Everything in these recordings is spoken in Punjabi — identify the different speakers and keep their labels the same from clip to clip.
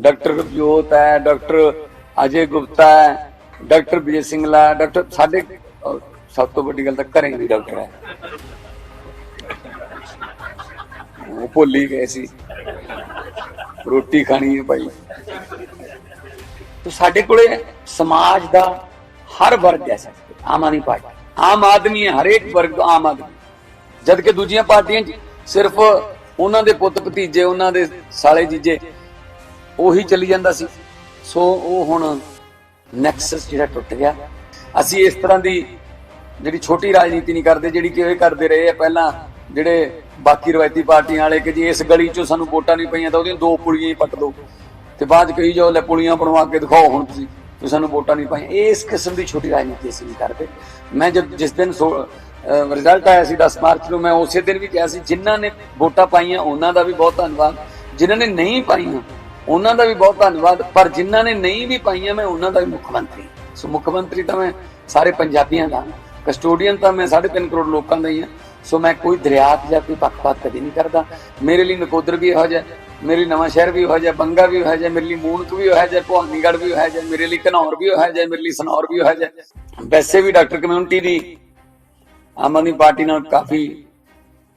Speaker 1: ਡਾਕਟਰ ਗੁਰਜੋਤ ਹੈ ਡਾਕਟਰ ਅਜੇ ਗੁਪਤਾ ਹੈ ਡਾਕਟਰ ਵਿਜੇ ਸਿੰਗਲਾ ਡਾਕਟਰ ਸਾਡੇ ਅਹ, ਸਭ ਤੋਂ ਵੱਡੀ ਗੱਲ ਤਾਂ ਘਰੇ ਵੀ ਡਾਕਟਰ ਹੈ। ਉਹ ਭੁੱਲ ਗਏ ਸੀ। ਰੋਟੀ ਖਾਣੀ ਹੈ ਭਾਈ। ਤੇ ਸਾਡੇ ਕੋਲੇ ਸਮਾਜ ਦਾ ਹਰ ਵਰਗ ਹੈ ਆਮ ਆਦਮੀ ਪਾਰਟੀ। ਆਮ ਆਦਮੀ ਹੈ ਹਰੇਕ ਵਰਗ ਆਮ ਆਦਮੀ। ਜਦ ਕਿ ਦੂਜੀਆਂ ਪਾਰਟੀਆਂ ਸਿਰਫ ਉਹਨਾਂ ਦੇ ਪੁੱਤ ਭਤੀਜੇ ਉਹਨਾਂ ਦੇ ਸਾਲੇ ਜੀਜੇ ਉਹੀ ਚੱਲੀ ਜਾਂਦਾ ਸੀ। ਸੋ ਉਹ ਹੁਣ ਨੈਕਸਸ ਜਿਹੜਾ ਟੁੱਟ ਗਿਆ। ਅਸੀਂ ਇਸ ਤਰ੍ਹਾਂ ਦੀ ਜਿਹੜੀ ਛੋਟੀ ਰਾਜਨੀਤੀ ਨਹੀਂ ਕਰਦੇ, ਜਿਹੜੀ ਕਿ ਇਹ ਕਰਦੇ ਰਹੇ ਆ ਪਹਿਲਾਂ ਜਿਹੜੇ ਬਾਕੀ ਰਵਾਇਤੀ ਪਾਰਟੀਆਂ ਵਾਲੇ ਕਿ ਜੀ ਇਸ ਗਲੀ 'ਚੋਂ ਸਾਨੂੰ ਵੋਟਾਂ ਨਹੀਂ ਪਈਆਂ ਤਾਂ ਉਹਦੀਆਂ ਦੋ ਪੁਲੀਆਂ ਹੀ ਪੱਟ ਦਿਓ ਤੇ ਬਾਅਦ 'ਚ ਕਹੀ ਜਾਓ, ਲੈ ਪੁਲੀਆਂ ਬਣਵਾ ਕੇ ਦਿਖਾਓ ਹੁਣ ਤੁਸੀਂ ਤੁਸੀਂ ਸਾਨੂੰ ਵੋਟਾਂ ਨਹੀਂ ਪਾਈਆਂ। ਇਸ ਕਿਸਮ ਦੀ ਛੋਟੀ ਰਾਜਨੀਤੀ ਅਸੀਂ ਨਹੀਂ ਕਰਦੇ। ਮੈਂ ਜਦ ਜਿਸ ਦਿਨ ਰਿਜ਼ਲਟ ਆਇਆ ਸੀ 10 ਮਾਰਚ ਨੂੰ, ਮੈਂ ਉਸੇ ਦਿਨ ਵੀ ਕਿਹਾ ਸੀ, ਜਿਨ੍ਹਾਂ ਨੇ ਵੋਟਾਂ ਪਾਈਆਂ, ਉਹਨਾਂ ਦਾ ਵੀ ਬਹੁਤ ਧੰਨਵਾਦ। ਜਿਨ੍ਹਾਂ ਨੇ ਨਹੀਂ ਪਾਈਆਂ ਉਹਨਾਂ ਦਾ ਵੀ ਬਹੁਤ ਧੰਨਵਾਦ, ਪਰ ਜਿਨ੍ਹਾਂ ਨੇ ਨਹੀਂ ਵੀ ਪਾਈਆਂ, ਮੈਂ ਉਹਨਾਂ ਦਾ ਵੀ ਮੁੱਖ ਮੰਤਰੀ ਸੋ ਮੁੱਖ ਮੰਤਰੀ ਤਾਂ ਮੈਂ ਸਾਰੇ ਪੰਜਾਬੀਆਂ ਦਾ, ਕਸਟੋਡੀਅਨ ਤਾਂ ਮੈਂ 3.5 ਕਰੋੜ ਲੋਕਾਂ ਦਾ ਹੀ ਹਾਂ। ਸੋ ਮੈਂ ਕੋਈ ਦਰਿਆਤ ਜਾਂ ਕੋਈ ਪੱਖਪਾਤ ਕਦੇ ਨਹੀਂ ਕਰਦਾ। ਮੇਰੇ ਲਈ ਨਕੋਦਰ ਵੀ ਇਹੋ ਜਿਹਾ, ਮੇਰੇ ਲਈ ਨਵਾਂ ਸ਼ਹਿਰ ਵੀ ਇਹੋ ਜਿਹਾ, ਬੰਗਾ ਵੀ ਇਹੋ ਜਿਹਾ, ਮੇਰੇ ਲਈ ਮੂਨਕ ਵੀ ਇਹੋ ਜਿਹਾ, ਭਵਾਨੀਗੜ੍ਹ ਵੀ ਇਹੋ ਜਿਹਾ, ਮੇਰੇ ਲਈ ਘਨੌਰ ਵੀ ਇਹੋ ਜਿਹਾ, ਮੇਰੇ ਲਈ ਸਨੌਰ ਵੀ ਇਹੋ ਜਿਹਾ। ਵੈਸੇ ਵੀ ਡਾਕਟਰ ਕਮਿਊਨਿਟੀ ਦੀ ਆਮ ਆਦਮੀ ਪਾਰਟੀ ਨਾਲ ਕਾਫੀ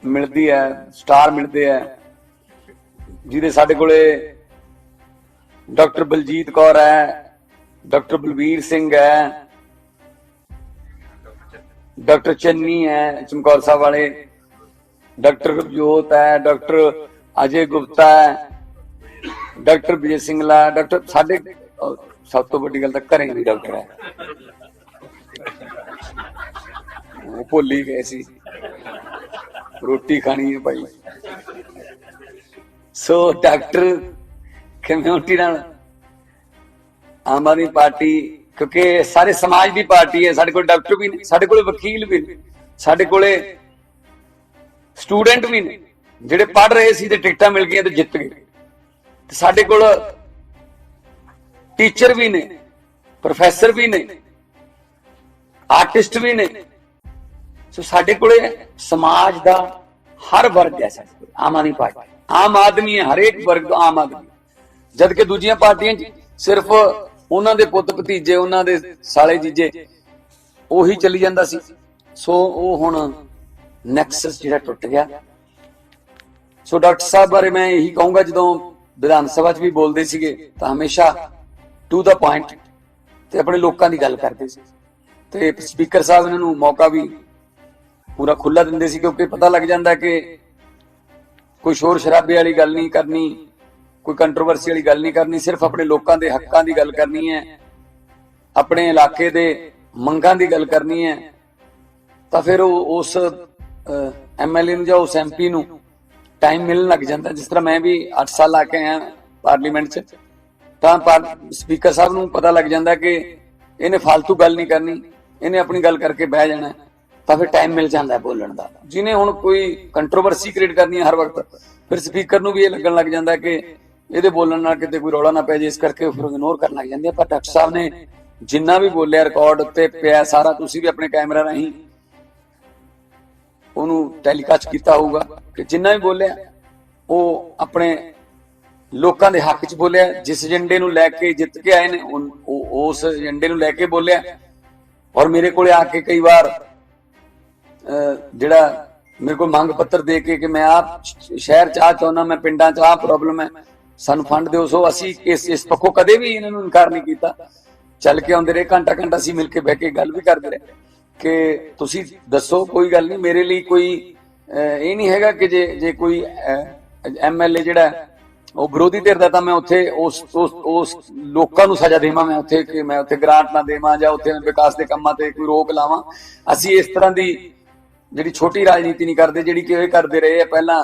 Speaker 1: ਮਿਲਦੀ ਹੈ, ਸਟਾਰ ਮਿਲਦੇ ਹੈ। ਜਿਹਦੇ ਸਾਡੇ ਕੋਲੇ ਡਾਕਟਰ ਬਲਜੀਤ ਕੌਰ ਹੈ, ਡਾਕਟਰ ਬਲਵੀਰ ਸਿੰਘ ਹੈ, ਡਾਕਟਰ ਚੰਨੀ ਹੈ, ਚਮਕੌਰ ਸਾਹਿਬ ਵਾਲੇ, ਡਾਕਟਰ ਗੁਰਜੋਤ ਹੈ, ਡਾਕਟਰ ਅਜੇ ਗੁਪਤਾ ਹੈ, ਡਾਕਟਰ ਵਿਜੇ ਸਿੰਗਲਾ, ਡਾਕਟਰ ਸਾਡੇ ਸਭ ਤੋਂ ਵੱਡੀ ਗੱਲ ਤਾਂ ਘਰੇ ਵੀ ਡਾਕਟਰ ਹੈ। ਉਹ ਭੁੱਲ ਗਏ ਸੀ। ਰੋਟੀ ਖਾਣੀ ਹੈ ਭਾਈ। ਸੋ ਡਾਕਟਰ ਕਮਿਊਨਿਟੀ ਨਾਲ ਆਮ ਆਦਮੀ ਪਾਰਟੀ, ਕਿਉਂਕਿ ਸਾਰੇ ਸਮਾਜ ਦੀ ਪਾਰਟੀ ਹੈ, ਸਾਡੇ ਕੋਲ ਡਾਕਟਰ ਵੀ ਨੇ, ਸਾਡੇ ਕੋਲ ਵਕੀਲ ਵੀ ਨੇ, ਸਾਡੇ ਕੋਲੇ ਸਟੂਡੈਂਟ ਵੀ ਨੇ, ਜਿਹੜੇ ਪੜ੍ਹ ਰਹੇ ਸੀ ਤੇ ਟਿਕਟਾਂ ਮਿਲ ਗਈਆਂ ਤੇ ਜਿੱਤ ਗਏ। ਤੇ ਸਾਡੇ ਕੋਲ ਟੀਚਰ ਵੀ ਨੇ, ਪ੍ਰੋਫੈਸਰ ਵੀ ਨੇ, ਆਰਟਿਸਟ ਵੀ ਨੇ। ਸੋ ਸਾਡੇ ਕੋਲੇ ਸਮਾਜ ਦਾ ਹਰ ਵਰਗ ਹੈ ਸਾਡੇ ਕੋਲ, ਆਮ ਆਦਮੀ ਪਾਰਟੀ। ਆਮ ਆਦਮੀ ਹੈ, ਹਰੇਕ ਵਰਗ ਆਮ ਆਦਮੀ। ਜਦ ਕਿ ਦੂਜੀਆਂ ਪਾਰਟੀਆਂ 'ਚ ਸਿਰਫ ਉਹਨਾਂ ਦੇ ਪੁੱਤ ਭਤੀਜੇ, ਉਹਨਾਂ ਦੇ ਸਾਲੇ ਜੀਜੇ ਉਹੀ ਚੱਲੀ ਜਾਂਦਾ ਸੀ। ਸੋ ਉਹ ਹੁਣ ਨੈਕਸਸ ਜਿਹੜਾ ਟੁੱਟ ਗਿਆ। ਸੋ ਡਾਕਟਰ ਸਾਹਿਬ ਬਾਰੇ ਮੈਂ ਇਹੀ ਕਹੂੰਗਾ, ਜਦੋਂ ਵਿਧਾਨ ਸਭਾ 'ਚ ਵੀ ਬੋਲਦੇ ਸੀਗੇ, ਤਾਂ ਹਮੇਸ਼ਾ ਟੂ ਦਾ ਪੁਆਇੰਟ ਤੇ ਆਪਣੇ ਲੋਕਾਂ ਦੀ ਗੱਲ ਕਰਦੇ ਸੀ। ਤੇ ਸਪੀਕਰ ਸਾਹਿਬ ਇਹਨਾਂ ਨੂੰ ਮੌਕਾ ਵੀ ਪੂਰਾ ਖੁੱਲਾ ਦਿੰਦੇ ਸੀ, ਕਿਉਂਕਿ ਪਤਾ ਲੱਗ ਜਾਂਦਾ ਕਿ ਕੋਈ ਸ਼ੋਰ ਸ਼ਰਾਬੇ ਵਾਲੀ ਗੱਲ ਨਹੀਂ ਕਰਨੀ ਕੋਈ ਕੰਟਰੋਵਰਸੀ ਵਾਲੀ ਗੱਲ ਨਹੀਂ ਕਰਨੀ, ਸਿਰਫ ਆਪਣੇ ਲੋਕਾਂ ਦੇ ਹੱਕਾਂ ਦੀ ਗੱਲ ਕਰਨੀ ਹੈ, ਆਪਣੇ ਇਲਾਕੇ ਦੇ ਮੰਗਾਂ ਦੀ ਗੱਲ ਕਰਨੀ ਹੈ, ਤਾਂ ਫਿਰ ਉਹ ਉਸ ਐਮਐਲਏ ਨੂੰ ਜਾਂ ਉਸ ਐਮਪੀ ਨੂੰ ਟਾਈਮ ਮਿਲਣ ਲੱਗ ਜਾਂਦਾ, ਜਿਸ ਤਰ੍ਹਾਂ ਮੈਂ ਵੀ 8 ਸਾਲ ਲਾ ਕੇ ਆਇਆ ਪਾਰਲੀਮੈਂਟ 'ਚ, ਤਾਂ ਸਪੀਕਰ ਸਾਹਿਬ ਨੂੰ ਪਤਾ ਲੱਗ ਜਾਂਦਾ ਕਿ ਇਹਨੇ ਫालतू ਗੱਲ ਨਹੀਂ ਕਰਨੀ, ਇਹਨੇ ਆਪਣੀ ਗੱਲ ਕਰਕੇ ਬਹਿ ਜਾਣਾ, ਤਾਂ ਫਿਰ ਟਾਈਮ ਮਿਲ ਜਾਂਦਾ ਹੈ ਬੋਲਣ ਦਾ। ਜਿਹਨੇ ਹੁਣ ਕੋਈ ਕੰਟਰੋਵਰਸੀ ਕ੍ਰੀਏਟ ਕਰਨੀ ਹੈ ਹਰ ਵਕਤ, ਫਿਰ ਸਪੀਕਰ ਨੂੰ ਵੀ ਇਹ ਲੱਗਣ ਲੱਗ ਜਾਂਦਾ ਕਿ ਇਹਦੇ ਬੋਲਣ ਨਾਲ ਕਿਤੇ ਕੋਈ ਰੌਲਾ ਨਾ ਪੈ ਜੇ ਇਸ ਕਰਕੇ ਫਿਰ ਇਗਨੋਰ ਕਰਨ ਲੱਗ ਜਾਂਦੇ ਆ। ਪਰ ਡਾਕਟਰ ਸਾਹਿਬ ਨੇ ਜਿੰਨਾ ਵੀ ਬੋਲਿਆ ਰਿਕਾਰਡ ਉੱਤੇ ਪਿਆ ਸਾਰਾ ਤੁਸੀਂ ਵੀ ਆਪਣੇ ਕੈਮਰਾ ਰਾਹੀਂ ਉਹਨੂੰ ਟੈਲੀਕਾਸਟ ਕੀਤਾ ਹੋਊਗਾ ਕਿ ਜਿੰਨਾ ਵੀ ਬੋਲਿਆ ਉਹ ਆਪਣੇ ਲੋਕਾਂ ਦੇ ਹੱਕ 'ਚ ਬੋਲਿਆ ਜਿਸ ਏਜੰਡੇ ਨੂੰ ਲੈ ਕੇ ਜਿੱਤ ਕੇ ਆਏ ਨੇ ਉਹ ਉਸ ਏਜੰਡੇ ਨੂੰ ਲੈ ਕੇ ਬੋਲਿਆ। ਔਰ ਮੇਰੇ ਕੋਲੇ ਆ ਕੇ ਕਈ ਵਾਰ ਅਹ, ਜਿਹੜਾ ਮੇਰੇ ਕੋਲ ਮੰਗ ਪੱਤਰ ਦੇ ਕੇ ਕਿ ਮੈਂ ਆਪ ਸ਼ਹਿਰ ਚ ਆ ਚਾਹੁੰਦਾ ਮੈਂ ਪਿੰਡਾਂ ਚ ਆ ਪ੍ਰੋਬਲਮ ਹੈ ਸਾਨੂੰ ਫੰਡ ਦਿਓ, ਸੋ ਅਸੀਂ ਇਸ ਇਸ ਪੱਖੋਂ ਕਦੇ ਵੀ ਇਹਨਾਂ ਨੂੰ ਇਨਕਾਰ ਨਹੀਂ ਕੀਤਾ। ਚੱਲ ਕੇ ਆਉਂਦੇ ਰਹੇ, ਘੰਟਾ ਘੰਟਾ ਅਸੀਂ ਮਿਲ ਕੇ ਬਹਿ ਕੇ ਗੱਲ ਵੀ ਕਰਦੇ ਰਹੇ। ਕਿ ਤੁਸੀਂ ਦੱਸੋ, ਕੋਈ ਗੱਲ ਨਹੀਂ, ਮੇਰੇ ਲਈ ਕੋਈ ਇਹ ਨਹੀਂ ਹੈਗਾ ਕਿ ਜੇ ਜੇ ਕੋਈ ਐਮਐਲਏ ਜਿਹੜਾ ਉਹ ਵਿਰੋਧੀ ਧਿਰ ਦਾ, ਤਾਂ ਮੈਂ ਉੱਥੇ ਉਸ ਉਸ ਉਸ ਲੋਕਾਂ ਨੂੰ ਸਜ਼ਾ ਦੇਵਾਂ, ਮੈਂ ਉੱਥੇ ਕਿ ਮੈਂ ਉੱਥੇ ਗ੍ਰਾਂਟ ਨਾ ਦੇਵਾਂ ਜਾਂ ਉੱਥੇ ਵਿਕਾਸ ਦੇ ਕੰਮਾਂ ਤੇ ਕੋਈ ਰੋਕ ਲਾਵਾਂ। ਅਸੀਂ ਇਸ ਤਰ੍ਹਾਂ ਦੀ ਜਿਹੜੀ ਛੋਟੀ ਰਾਜਨੀਤੀ ਨਹੀਂ ਕਰਦੇ, ਜਿਹੜੀ ਕਿ ਇਹ ਕਰਦੇ ਰਹੇ ਆ, ਪਹਿਲਾਂ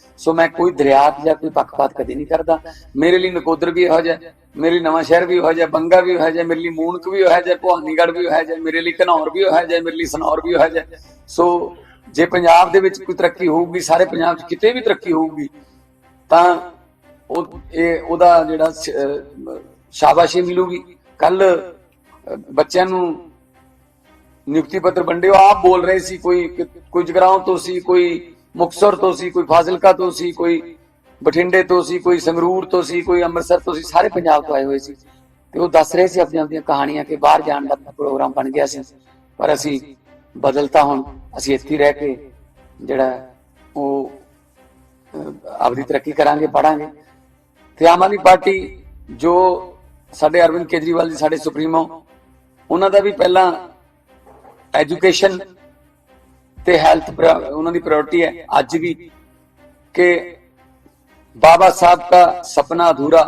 Speaker 1: ਸੋ ਮੈਂ ਕੋਈ ਦਰਿਆਤ ਜਾਂ ਕੋਈ ਪੱਖਪਾਤ ਕਦੇ ਨਹੀਂ ਕਰਦਾ। ਮੇਰੇ ਲਈ ਨਕੋਦਰ ਵੀ ਇਹੋ ਜਿਹਾ, ਮੇਰੇ ਲਈ ਨਵਾਂ ਸ਼ਹਿਰ ਵੀ ਇਹੋ ਜਿਹਾ, ਬੰਗਾ ਵੀ ਇਹੋ ਜਿਹਾ, ਮੇਰੇ ਲਈ ਮੂਨਕ ਵੀ ਇਹੋ ਜਿਹਾ, ਭਵਾਨੀਗੜ੍ਹ ਵੀ ਇਹੋ ਜਿਹਾ, ਮੇਰੇ ਲਈ ਘਨੌਰ ਵੀ ਇਹੋ ਜਿਹਾ, ਮੇਰੇ ਲਈ ਸਨੌਰ ਵੀ ਇਹੋ ਜਿਹਾ। ਸੋ ਜੇ ਪੰਜਾਬ ਦੇ ਵਿੱਚ ਕੋਈ ਤਰੱਕੀ ਹੋਊਗੀ, ਸਾਰੇ ਪੰਜਾਬ 'ਚ ਕਿਤੇ ਵੀ ਤਰੱਕੀ ਹੋਊਗੀ, ਤਾਂ ਉਹ, ਇਹ ਉਹਦਾ ਜਿਹੜਾ ਸ਼ਾਬਾਸ਼ੀ ਮਿਲੂਗੀ। ਕੱਲ ਬੱਚਿਆਂ ਨੂੰ ਨਿਯੁਕਤੀ ਪੱਤਰ ਵੰਡੇ ਉਹ ਆਪ ਬੋਲ ਰਹੇ ਸੀ, ਕੋਈ ਕੋਈ ਜਗਰਾਉਂ ਤੋਂ ਸੀ, ਕੋਈ ਮੁਕਤਸਰ ਤੋਂ ਸੀ ਕੋਈ ਫਾਜ਼ਿਲਕਾ ਤੋਂ ਸੀ ਕੋਈ ਬਠਿੰਡੇ ਤੋਂ ਸੀ ਕੋਈ ਸੰਗਰੂਰ ਤੋਂ ਸੀ ਕੋਈ ਅੰਮ੍ਰਿਤਸਰ ਤੋਂ ਸੀ ਸਾਰੇ ਪੰਜਾਬ ਤੋਂ ਆਏ ਹੋਏ ਸੀ। ਤੇ ਉਹ ਦੱਸ ਰਹੇ ਸੀ ਆਪਣੀਆਂ ਆਪਣੀਆਂ ਕਹਾਣੀਆਂ ਕਿ ਬਾਹਰ ਜਾਣ ਦਾ ਪ੍ਰੋਗਰਾਮ ਬਣ ਗਿਆ ਸੀ। ਪਰ ਅਸੀਂ ਬਦਲਤਾ ਹੁਣ ਅਸੀਂ ਇੱਥੇ ਰਹਿ ਕੇ ਜਿਹੜਾ ਉਹ ਅਹ, ਆਪਦੀ ਤਰੱਕੀ ਕਰਾਂਗੇ ਪੜਾਂਗੇ ਤੇ ਆਮ ਆਦਮੀ ਪਾਰਟੀ ਜੋ ਸਾਡੇ ਅਰਵਿੰਦ ਕੇਜਰੀਵਾਲ ਜੀ ਸਾਡੇ ਸੁਪਰੀਮੋ ਉਹਨਾਂ ਦਾ ਵੀ ਪਹਿਲਾਂ ਐਜੂਕੇਸ਼ਨ ਤੇ ਹੈਲਥ ਉਹਨਾਂ ਦੀ ਪ੍ਰਾਇੋਰਟੀ ਹੈ ਅੱਜ ਵੀ ਕਿ ਬਾਬਾ ਸਾਹਿਬ ਦਾ ਸੁਪਨਾ ਅਧੂਰਾ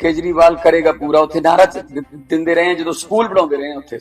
Speaker 1: ਕੇਜਰੀਵਾਲ ਕਰੇਗਾ ਪੂਰਾ, ਉੱਥੇ ਨਾਰਾ ਦਿੰਦੇ ਰਹੇ ਆ ਜਦੋਂ ਸਕੂਲ ਬਣਾਉਂਦੇ ਰਹੇ ਆ ਉੱਥੇ।